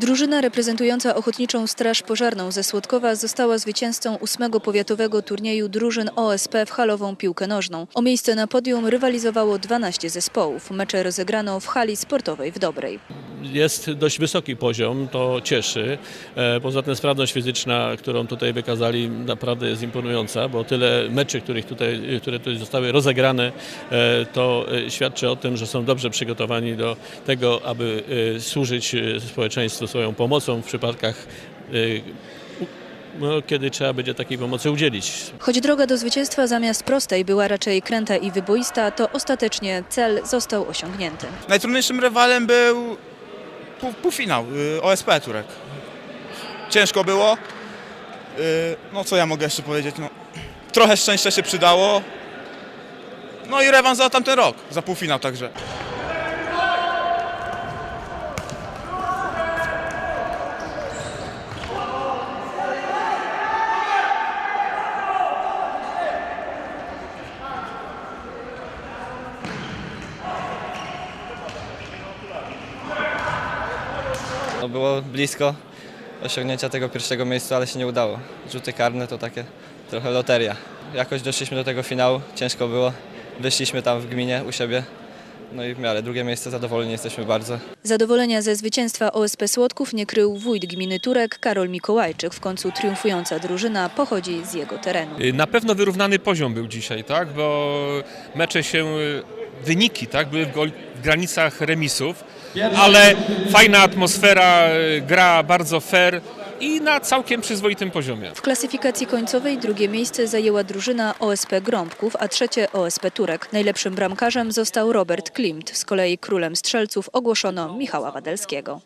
Drużyna reprezentująca Ochotniczą Straż Pożarną ze Słodkowa została zwycięzcą ósmego powiatowego turnieju drużyn OSP w halową piłkę nożną. O miejsce na podium rywalizowało 12 zespołów. Mecze rozegrano w hali sportowej w Dobrej. Jest dość wysoki poziom, to cieszy. E, Poza tym sprawność fizyczna, którą tutaj wykazali, naprawdę jest imponująca, bo tyle meczy, których tutaj, które tutaj zostały rozegrane, e, to e, świadczy o tym, że są dobrze przygotowani do tego, aby służyć społeczeństwu swoją pomocą w przypadkach, no, kiedy trzeba będzie takiej pomocy udzielić. Choć droga do zwycięstwa zamiast prostej była raczej kręta i wyboista, to ostatecznie cel został osiągnięty. Najtrudniejszym rywalem był pół, półfinał y, OSP Turek. Ciężko było. Y, No co ja mogę jeszcze powiedzieć? No, trochę szczęścia się przydało. No i rewans za tamten rok, za półfinał także. No było blisko osiągnięcia tego pierwszego miejsca, ale się nie udało. Rzuty karne to takie trochę loteria. Jakoś doszliśmy do tego finału, ciężko było. Wyszliśmy tam w gminie u siebie. No i w miarę drugie miejsce, zadowoleni jesteśmy bardzo. Zadowolenia ze zwycięstwa OSP Słodków nie krył wójt gminy Turek Karol Mikołajczyk. W końcu triumfująca drużyna pochodzi z jego terenu. Na pewno wyrównany poziom był dzisiaj, tak? Bo mecze się, wyniki tak? były w, gol- w granicach remisów, ale fajna atmosfera, y, gra bardzo fair i na całkiem przyzwoitym poziomie. W klasyfikacji końcowej drugie miejsce zajęła drużyna OSP Grąbków, a trzecie OSP Turek. Najlepszym bramkarzem został Robert Klimt. Z kolei królem strzelców ogłoszono Michała Wadelskiego.